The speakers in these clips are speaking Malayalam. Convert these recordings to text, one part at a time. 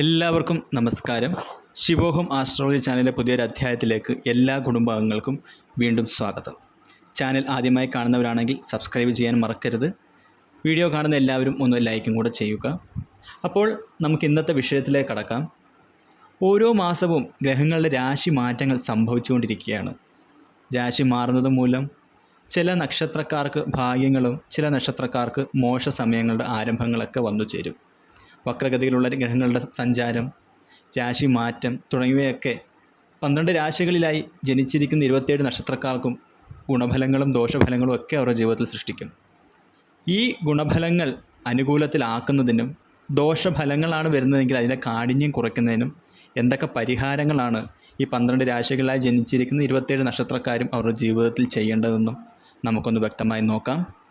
എല്ലാവർക്കും നമസ്കാരം. ശിവോഹം ആസ്ട്രോളജി ചാനലിലെ പുതിയൊരു അധ്യായത്തിലേക്ക് എല്ലാ കുടുംബാംഗങ്ങൾക്കും വീണ്ടും സ്വാഗതം. ചാനൽ ആദ്യമായി കാണുന്നവരാണെങ്കിൽ സബ്സ്ക്രൈബ് ചെയ്യാൻ മറക്കരുത്. വീഡിയോ കാണുന്ന എല്ലാവരും ഒന്ന് ലൈക്കും കൂടെ ചെയ്യുക. അപ്പോൾ നമുക്ക് ഇന്നത്തെ വിഷയത്തിലേക്ക് കടക്കാം. ഓരോ മാസവും ഗ്രഹങ്ങളുടെ രാശി മാറ്റങ്ങൾ സംഭവിച്ചുകൊണ്ടിരിക്കുകയാണ്. രാശി മാറുന്നത് മൂലം ചില നക്ഷത്രക്കാർക്ക് ഭാഗ്യങ്ങളും ചില നക്ഷത്രക്കാർക്ക് മോശ സമയങ്ങളുടെ ആരംഭങ്ങളൊക്കെ വന്നു ചേരും വക്രഗതിയിലുള്ള ഗ്രഹങ്ങളുടെ സഞ്ചാരം രാശി മാറ്റം തുടങ്ങിയവയൊക്കെ പന്ത്രണ്ട് രാശികളിലായി ജനിച്ചിരിക്കുന്ന ഇരുപത്തിയേഴ് നക്ഷത്രക്കാർക്കും ഗുണഫലങ്ങളും ദോഷഫലങ്ങളും ഒക്കെ അവരുടെ ജീവിതത്തിൽ സൃഷ്ടിക്കും. ഈ ഗുണഫലങ്ങൾ അനുകൂലത്തിലാക്കുന്നതിനും ദോഷഫലങ്ങളാണ് വരുന്നതെങ്കിൽ അതിന്റെ കാഠിന്യം കുറയ്ക്കുന്നതിനും എന്തൊക്കെ പരിഹാരങ്ങളാണ് ഈ പന്ത്രണ്ട് രാശികളിലായി ജനിച്ചിരിക്കുന്ന ഇരുപത്തിയേഴ് നക്ഷത്രക്കാരും അവരുടെ ജീവിതത്തിൽ ചെയ്യേണ്ടതെന്നും നമുക്കൊന്ന് വ്യക്തമായി നോക്കാം.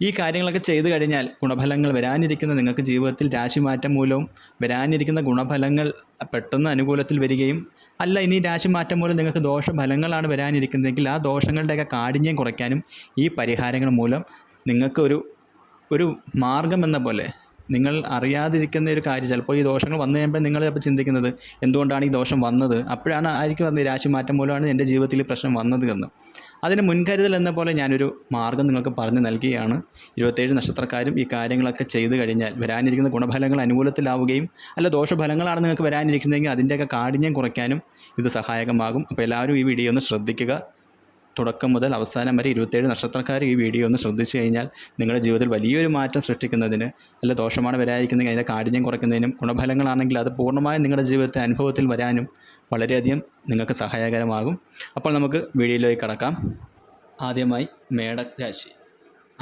ഈ കാര്യങ്ങളൊക്കെ ചെയ്തു കഴിഞ്ഞാൽ ഗുണഫലങ്ങൾ വരാനിരിക്കുന്ന നിങ്ങൾക്ക് ജീവിതത്തിൽ രാശിമാറ്റം മൂലവും വരാനിരിക്കുന്ന ഗുണഫലങ്ങൾ പെട്ടെന്ന് അനുകൂലത്തിൽ വരികയും അല്ല ഇനി രാശിമാറ്റം മൂലം നിങ്ങൾക്ക് ദോഷഫലങ്ങളാണ് വരാനിരിക്കുന്നതെങ്കിൽ ആ ദോഷങ്ങളുടെയൊക്കെ കാഠിന്യം കുറയ്ക്കാനും ഈ പരിഹാരങ്ങൾ മൂലം നിങ്ങൾക്ക് ഒരു ഒരു മാർഗം എന്ന പോലെ നിങ്ങൾ അറിയാതിരിക്കുന്ന ഒരു കാര്യം ചിലപ്പോൾ ഈ ദോഷങ്ങൾ വന്നു കഴിയുമ്പോൾ നിങ്ങൾ ചിലപ്പോൾ ചിന്തിക്കുന്നത് എന്തുകൊണ്ടാണ് ഈ ദോഷം വന്നത്? അപ്പോഴാണ് ആയിരിക്കും വന്നത് രാശിമാറ്റം മൂലമാണ് എന്റെ ജീവിതത്തിൽ പ്രശ്നം വന്നത് എന്ന്. അതിന് മുൻകരുതൽ എന്ന പോലെ ഞാനൊരു മാർഗം നിങ്ങൾക്ക് പറഞ്ഞു നൽകുകയാണ് ഇരുപത്തേഴ് നക്ഷത്രക്കാരും ഈ കാര്യങ്ങളൊക്കെ ചെയ്തു കഴിഞ്ഞാൽ വരാനിരിക്കുന്ന ഗുണഫലങ്ങൾ അനുകൂലത്തിലാവുകയും അല്ല ദോഷഫലങ്ങളാണ് നിങ്ങൾക്ക് വരാനിരിക്കുന്നതെങ്കിൽ അതിന്റെയൊക്കെ കാഠിന്യം കുറയ്ക്കാനും ഇത് സഹായകമാകും. അപ്പോൾ എല്ലാവരും ഈ വീഡിയോ ഒന്ന് ശ്രദ്ധിക്കുക. തുടക്കം മുതൽ അവസാനം വരെ ഇരുപത്തേഴ് നക്ഷത്രക്കാർ ഈ വീഡിയോ ഒന്ന് ശ്രദ്ധിച്ചു കഴിഞ്ഞാൽ നിങ്ങളുടെ ജീവിതത്തിൽ വലിയൊരു മാറ്റം സൃഷ്ടിക്കുന്നതിന് അല്ല ദോഷമാണ് വരാതിരിക്കുന്നതിന് അതിന്റെ കാഠിന്യം കുറയ്ക്കുന്നതിനും ഗുണഫലങ്ങളാണെങ്കിൽ അത് പൂർണമായും നിങ്ങളുടെ ജീവിതത്തെ അനുഭവത്തിൽ വരാനും വളരെയധികം നിങ്ങൾക്ക് സഹായകരമാകും. അപ്പോൾ നമുക്ക് വീഡിയോയിലേക്ക് കടക്കാം. ആദ്യമായി മേടരാശി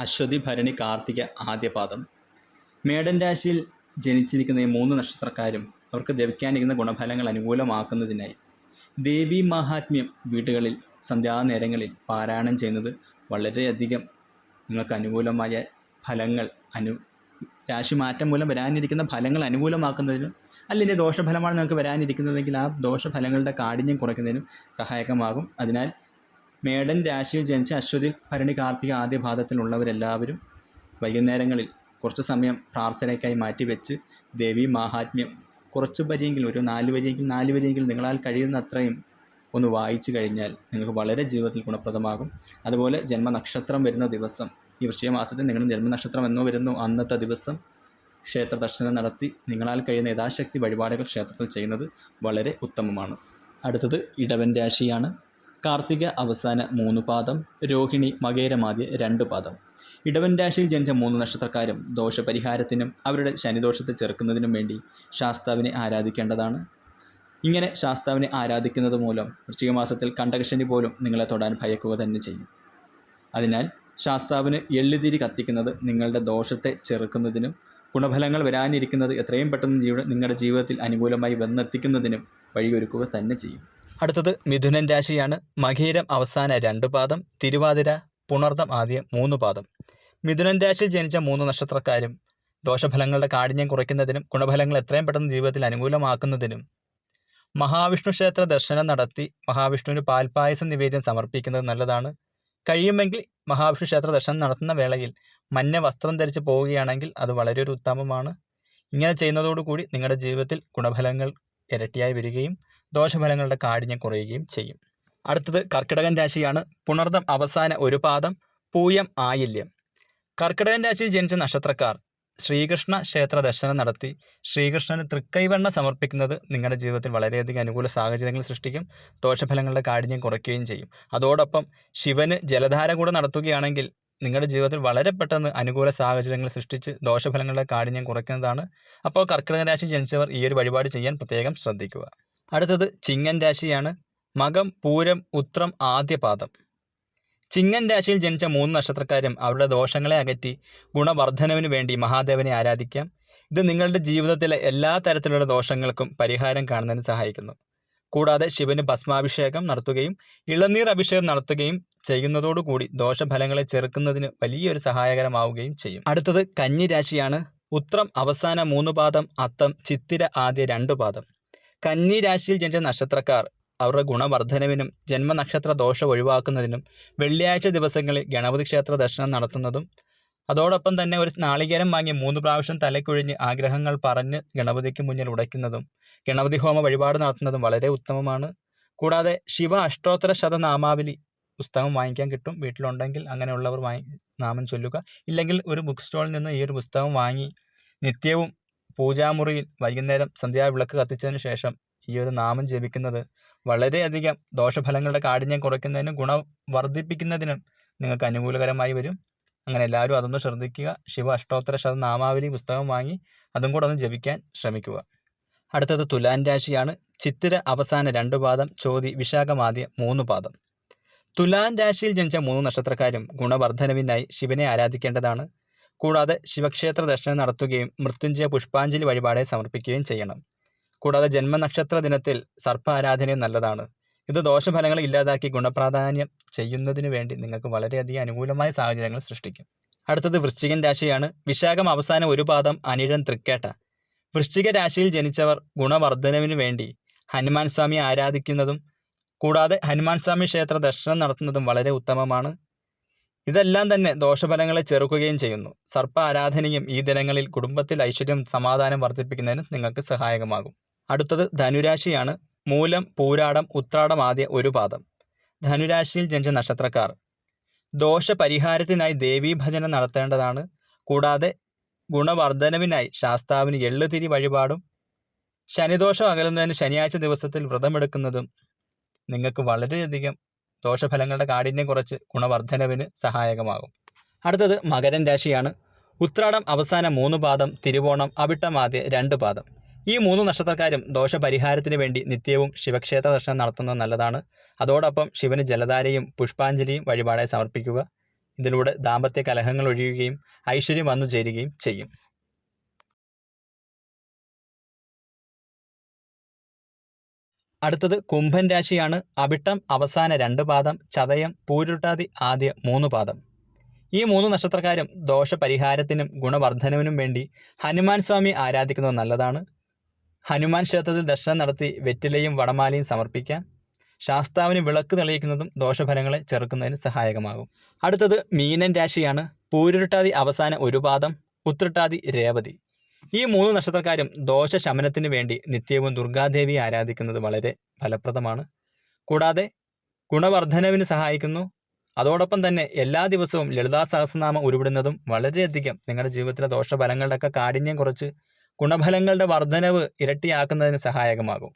അശ്വതി ഭരണി കാർത്തിക ആദ്യപാദം. മേടൻ രാശിയിൽ ജനിച്ചിരിക്കുന്ന ഈ മൂന്ന് നക്ഷത്രക്കാരും അവർക്ക് ജപിക്കാനിരിക്കുന്ന ഗുണഫലങ്ങൾ അനുകൂലമാക്കുന്നതിനായി ദേവി മഹാത്മ്യം വീടുകളിൽ സന്ധ്യാനേരങ്ങളിൽ പാരായണം ചെയ്യുന്നത് വളരെയധികം നിങ്ങൾക്ക് അനുകൂലമായ ഫലങ്ങൾ അനു രാശിമാറ്റം മൂലം വരാനിരിക്കുന്ന ഫലങ്ങൾ അനുകൂലമാക്കുന്നതിനും അല്ലെങ്കിൽ ദോഷഫലമാണ് നിങ്ങൾക്ക് വരാനിരിക്കുന്നതെങ്കിൽ ആ ദോഷഫലങ്ങളുടെ കാഠിന്യം കുറയ്ക്കുന്നതിനും സഹായകമാകും. അതിനാൽ മേടൻ രാശിയിൽ ജനിച്ച അശ്വതി ഭരണി കാർത്തിക ആദ്യ ഭാഗത്തിലുള്ളവരെല്ലാവരും വൈകുന്നേരങ്ങളിൽ കുറച്ച് സമയം പ്രാർത്ഥനയ്ക്കായി മാറ്റിവെച്ച് ദേവി മാഹാത്മ്യം കുറച്ച് വരിയെങ്കിലും ഒരു നാല് വരിയെങ്കിലും നാല് വരിയെങ്കിലും നിങ്ങളാൽ കഴിയുന്ന അത്രയും ഒന്ന് വായിച്ചു കഴിഞ്ഞാൽ നിങ്ങൾക്ക് വളരെ ജീവിതത്തിൽ ഗുണപ്രദമാകും. അതുപോലെ ജന്മനക്ഷത്രം വരുന്ന ദിവസം ഈ വൃശ്ചികമാസത്തിൽ നിങ്ങളുടെ ജന്മനക്ഷത്രം എന്നോ വരുന്നു അന്നത്തെ ദിവസം ക്ഷേത്ര ദർശനം നടത്തി നിങ്ങളാൽ കഴിയുന്ന യഥാശക്തി വഴിപാടുകൾ ക്ഷേത്രത്തിൽ ചെയ്യുന്നത് വളരെ ഉത്തമമാണ്. അടുത്തത് ഇടവൻ രാശിയാണ്. കാർത്തിക അവസാന മൂന്ന് പാദം രോഹിണി മകേരമാദ്യ രണ്ട് പാദം. ഇടവൻ രാശിയിൽ ജനിച്ച മൂന്ന് നക്ഷത്രക്കാരും ദോഷപരിഹാരത്തിനും അവരുടെ ശനിദോഷത്തെ ചെറുക്കുന്നതിനും വേണ്ടി ശാസ്താവിനെ ആരാധിക്കേണ്ടതാണ്. ഇങ്ങനെ ശാസ്താവിനെ ആരാധിക്കുന്നത് മൂലം വൃശ്ചിക മാസത്തിൽ കണ്ടകശനി പോലും നിങ്ങളെ തൊടാൻ ഭയക്കുക തന്നെ ചെയ്യും. അതിനാൽ ശാസ്താവിന് എള്ളുതിരി കത്തിക്കുന്നത് നിങ്ങളുടെ ദോഷത്തെ ചെറുക്കുന്നതിനും ഗുണഫലങ്ങൾ വരാനിരിക്കുന്നത് എത്രയും പെട്ടെന്ന് ജീവ നിങ്ങളുടെ ജീവിതത്തിൽ അനുകൂലമായി വന്നെത്തിക്കുന്നതിനും വഴിയൊരുക്കുക തന്നെ ചെയ്യും. അടുത്തത് മിഥുനൻ രാശിയാണ്. മകീരം അവസാന രണ്ട് പാദം തിരുവാതിര പുണർദം ആദ്യ മൂന്ന് പാദം. മിഥുനൻ രാശിയിൽ ജനിച്ച മൂന്ന് നക്ഷത്രക്കാരും ദോഷഫലങ്ങളുടെ കാഠിന്യം കുറയ്ക്കുന്നതിനും ഗുണഫലങ്ങൾ എത്രയും പെട്ടെന്ന് ജീവിതത്തിൽ അനുകൂലമാക്കുന്നതിനും മഹാവിഷ്ണു ക്ഷേത്ര ദർശനം നടത്തി മഹാവിഷ്ണുവിന് പാൽപ്പായസം നിവേദ്യം സമർപ്പിക്കുന്നത് നല്ലതാണ്. കഴിയുമെങ്കിൽ മഹാവിഷ്ണു ക്ഷേത്ര ദർശനം നടത്തുന്ന വേളയിൽ മഞ്ഞ വസ്ത്രം ധരിച്ച് പോവുകയാണെങ്കിൽ അത് വളരെ ഒരു ഉത്തമമാണ്. ഇങ്ങനെ ചെയ്യുന്നതോടുകൂടി നിങ്ങളുടെ ജീവിതത്തിൽ ഗുണഫലങ്ങൾ ഇരട്ടിയായി വരികയും ദോഷഫലങ്ങളുടെ കാഠിന്യം കുറയുകയും ചെയ്യും. അടുത്തത് കർക്കിടകൻ രാശിയാണ്. പുണർദം അവസാന ഒരു പാദം പൂയം ആയില്യം. കർക്കിടകൻ രാശിയിൽ ജനിച്ച നക്ഷത്രക്കാർ ശ്രീകൃഷ്ണ ക്ഷേത്ര ദർശനം നടത്തി. ശ്രീകൃഷ്ണന് തൃക്കൈവെണ്ണ സമർപ്പിക്കുന്നത് നിങ്ങളുടെ ജീവിതത്തിൽ വളരെയധികം അനുകൂല സാഹചര്യങ്ങൾ സൃഷ്ടിക്കും ദോഷഫലങ്ങളുടെ കാഠിന്യം കുറയ്ക്കുകയും ചെയ്യും. അതോടൊപ്പം ശിവന് ജലധാര കൂടെ നടത്തുകയാണെങ്കിൽ നിങ്ങളുടെ ജീവിതത്തിൽ വളരെ പെട്ടെന്ന് അനുകൂല സാഹചര്യങ്ങൾ സൃഷ്ടിച്ച് ദോഷഫലങ്ങളുടെ കാഠിന്യം കുറയ്ക്കുന്നതാണ്. അപ്പോൾ കർക്കിടക രാശി ജനിച്ചവർ ഈ ഒരു വഴിപാട് ചെയ്യാൻ പ്രത്യേകം ശ്രദ്ധിക്കുക. അടുത്തത് ചിങ്ങൻ രാശിയാണ്. മകം പൂരം ഉത്രം ആദ്യ പാദം ചിങ്ങൻ രാശിയിൽ ജനിച്ച മൂന്ന് നക്ഷത്രക്കാരും അവരുടെ ദോഷങ്ങളെ അകറ്റി ഗുണവർദ്ധനവിന് വേണ്ടി മഹാദേവനെ ആരാധിക്കാം. ഇത് നിങ്ങളുടെ ജീവിതത്തിലെ എല്ലാ തരത്തിലുള്ള ദോഷങ്ങൾക്കും പരിഹാരം കാണുന്നതിന് സഹായിക്കുന്നു. കൂടാതെ ശിവന് ഭസ്മാഭിഷേകം നടത്തുകയും ഇളനീർ അഭിഷേകം നടത്തുകയും ചെയ്യുന്നതോടുകൂടി ദോഷഫലങ്ങളെ ചെറുക്കുന്നതിന് വലിയൊരു സഹായകരമാവുകയും ചെയ്യും. അടുത്തത് കന്നി രാശിയാണ്. ഉത്രം അവസാന മൂന്ന് പാദം അത്തം ചിത്തിര ആദ്യ രണ്ട് പാദം. കന്നി രാശിയിൽ ജനിച്ച നക്ഷത്രക്കാർ അവരുടെ ഗുണവർദ്ധനവിനും ജന്മനക്ഷത്ര ദോഷം ഒഴിവാക്കുന്നതിനും വെള്ളിയാഴ്ച ദിവസങ്ങളിൽ ഗണപതി ക്ഷേത്ര ദർശനം നടത്തുന്നതും അതോടൊപ്പം തന്നെ ഒരു നാളികേരം വാങ്ങി മൂന്ന് പ്രാവശ്യം തലക്കൊഴിഞ്ഞ് ആഗ്രഹങ്ങൾ പറഞ്ഞ് ഗണപതിക്ക് മുന്നിൽ ഉടയ്ക്കുന്നതും ഗണപതി ഹോമ വഴിപാട് നടത്തുന്നതും വളരെ ഉത്തമമാണ്. കൂടാതെ ശിവ അഷ്ടോത്തര ശതനാമാവലി പുസ്തകം വാങ്ങിക്കാൻ കിട്ടും. വീട്ടിലുണ്ടെങ്കിൽ അങ്ങനെയുള്ളവർ വാങ്ങി നാമം ചൊല്ലുക. ഇല്ലെങ്കിൽ ഒരു ബുക്ക് സ്റ്റോളിൽ നിന്ന് ഈ ഒരു പുസ്തകം വാങ്ങി നിത്യവും പൂജാമുറിയിൽ വൈകുന്നേരം സന്ധ്യാവിളക്ക് കത്തിച്ചതിന് ശേഷം ഈ ഒരു നാമം ജപിക്കുന്നത് വളരെയധികം ദോഷഫലങ്ങളുടെ കാഠിന്യം കുറയ്ക്കുന്നതിനും ഗുണം വർദ്ധിപ്പിക്കുന്നതിനും നിങ്ങൾക്ക് അനുകൂലകരമായി വരും. അങ്ങനെ എല്ലാവരും അതൊന്ന് ശ്രദ്ധിക്കുക. ശിവ അഷ്ടോത്തര ശതനാമാവലി പുസ്തകം വാങ്ങി അതും കൂടെ ഒന്ന് ജപിക്കാൻ ശ്രമിക്കുക. അടുത്തത് തുലാൻ രാശിയാണ്. ചിത്തിര അവസാന രണ്ട് പാദം ചോതി വിശാഖമാദ്യ മൂന്ന് പാദം. തുലാൻ രാശിയിൽ ജനിച്ച മൂന്ന് നക്ഷത്രക്കാരും ഗുണവർദ്ധനവിനായി ശിവനെ ആരാധിക്കേണ്ടതാണ്. കൂടാതെ ശിവക്ഷേത്ര ദർശനം നടത്തുകയും മൃത്യുഞ്ജയ പുഷ്പാഞ്ജലി വഴിപാടെ സമർപ്പിക്കുകയും ചെയ്യണം. കൂടാതെ ജന്മനക്ഷത്ര ദിനത്തിൽ സർപ്പ ആരാധനയും നല്ലതാണ്. ഇത് ദോഷഫലങ്ങൾ ഇല്ലാതാക്കി ഗുണപ്രാധാന്യം ചെയ്യുന്നതിന് വേണ്ടി നിങ്ങൾക്ക് വളരെയധികം അനുകൂലമായ സാഹചര്യങ്ങൾ സൃഷ്ടിക്കും. അടുത്തത് വൃശ്ചികൻ രാശിയാണ്. വിശാഖം അവസാനം ഒരു പാദം അനിഴൻ തൃക്കേട്ട. വൃശ്ചിക രാശിയിൽ ജനിച്ചവർ ഗുണവർദ്ധനവിന് വേണ്ടി ഹനുമാൻ സ്വാമി ആരാധിക്കുന്നതും കൂടാതെ ഹനുമാൻ സ്വാമി ക്ഷേത്ര ദർശനം നടത്തുന്നതും വളരെ ഉത്തമമാണ്. ഇതെല്ലാം തന്നെ ദോഷഫലങ്ങളെ ചെറുക്കുകയും ചെയ്യുന്നു. സർപ്പ ആരാധനയും ഈ ദിനങ്ങളിൽ കുടുംബത്തിൽ ഐശ്വര്യം സമാധാനം വർദ്ധിപ്പിക്കുന്നതിന് നിങ്ങൾക്ക് സഹായകമാകും. അടുത്തത് ധനുരാശിയാണ്. മൂലം പൂരാടം ഉത്രാടം ആദ്യ ഒരു പാദം. ധനുരാശിയിൽ ജനിച്ച നക്ഷത്രക്കാർ. ദോഷപരിഹാരത്തിനായി ദേവീഭജനം നടത്തേണ്ടതാണ്. കൂടാതെ ഗുണവർദ്ധനവിനായി ശാസ്താവിന് എള്ളുതിരി വഴിപാടും ശനിദോഷം അകലുന്നതിന് ശനിയാഴ്ച ദിവസത്തിൽ വ്രതമെടുക്കുന്നതും നിങ്ങൾക്ക് വളരെയധികം ദോഷഫലങ്ങളുടെ കാഠിന്യം കുറച്ച് ഗുണവർദ്ധനവിന് സഹായകമാകും. അടുത്തത് മകരൻ രാശിയാണ്. ഉത്രാടം അവസാന മൂന്ന് പാദം തിരുവോണം അവിട്ടമാദ്യ രണ്ട് പാദം. ഈ മൂന്ന് നക്ഷത്രക്കാരും ദോഷപരിഹാരത്തിന് വേണ്ടി നിത്യവും ശിവക്ഷേത്ര ദർശനം നടത്തുന്നത് നല്ലതാണ്. അതോടൊപ്പം ശിവന് ജലധാരയും പുഷ്പാഞ്ജലിയും വഴിപാടായി സമർപ്പിക്കുക. ഇതിലൂടെ ദാമ്പത്യ കലഹങ്ങൾ ഒഴിയുകയും ഐശ്വര്യം വന്നു ചേരുകയും ചെയ്യും. അടുത്തത് കുംഭൻ രാശിയാണ്. അവിട്ടം അവസാന രണ്ട് പാദം ചതയം പൂരുട്ടാതി ആദ്യ മൂന്ന് പാദം. ഈ മൂന്ന് നക്ഷത്രക്കാരും ദോഷപരിഹാരത്തിനും ഗുണവർദ്ധനവിനും വേണ്ടി ഹനുമാൻ സ്വാമി ആരാധിക്കുന്നത് നല്ലതാണ്. ഹനുമാൻ ക്ഷേത്രത്തിൽ ദർശനം നടത്തി വെറ്റിലയും വടമാലയും സമർപ്പിക്കാം ശാസ്താവിന് വിളക്ക് തെളിയിക്കുന്നതും ദോഷഫലങ്ങളെ ചെറുക്കുന്നതിന് സഹായകമാകും. അടുത്തത് മീനൻ രാശിയാണ്. പൂരുരുട്ടാതി അവസാന ഒരു പാദം ഉത്രട്ടാതി രേവതി. ഈ മൂന്ന് നക്ഷത്രക്കാരും ദോഷശമനത്തിന് വേണ്ടി നിത്യവും ദുർഗാദേവിയെ ആരാധിക്കുന്നത് വളരെ ഫലപ്രദമാണ്. കൂടാതെ ഗുണവർദ്ധനവിന് സഹായിക്കുന്നു. അതോടൊപ്പം തന്നെ എല്ലാ ദിവസവും ലളിതാ സഹസ്രനാമം ഉരുവിടുന്നതും വളരെയധികം നിങ്ങളുടെ ജീവിതത്തിലെ ദോഷഫലങ്ങളുടെയൊക്കെ കാഠിന്യം കുറച്ച് ഗുണഫലങ്ങളുടെ വർദ്ധനവ് ഇരട്ടിയാക്കുന്നതിന് സഹായകമാകും